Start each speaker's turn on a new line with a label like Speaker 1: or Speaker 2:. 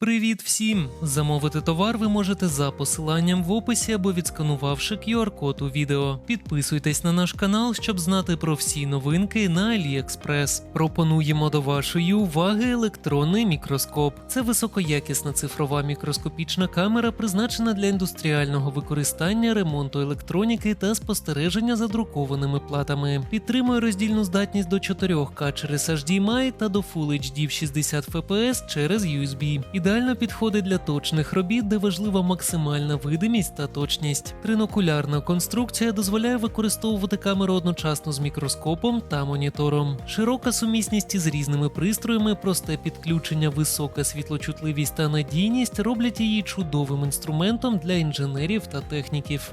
Speaker 1: Привіт всім! Замовити товар ви можете за посиланням в описі або відсканувавши QR-код у відео. Підписуйтесь на наш канал, щоб знати про всі новинки на AliExpress. Пропонуємо до вашої уваги електронний мікроскоп. Це високоякісна цифрова мікроскопічна камера, призначена для індустріального використання, ремонту електроніки та спостереження за друкованими платами. Підтримує роздільну здатність до 4К через HDMI та до Full HD в 60 FPS через USB. Ідеально підходить для точних робіт, де важлива максимальна видимість та точність. Тринокулярна конструкція дозволяє використовувати камеру одночасно з мікроскопом та монітором. Широка сумісність із різними пристроями, просте підключення, висока світлочутливість та надійність роблять її чудовим інструментом для інженерів та техніків.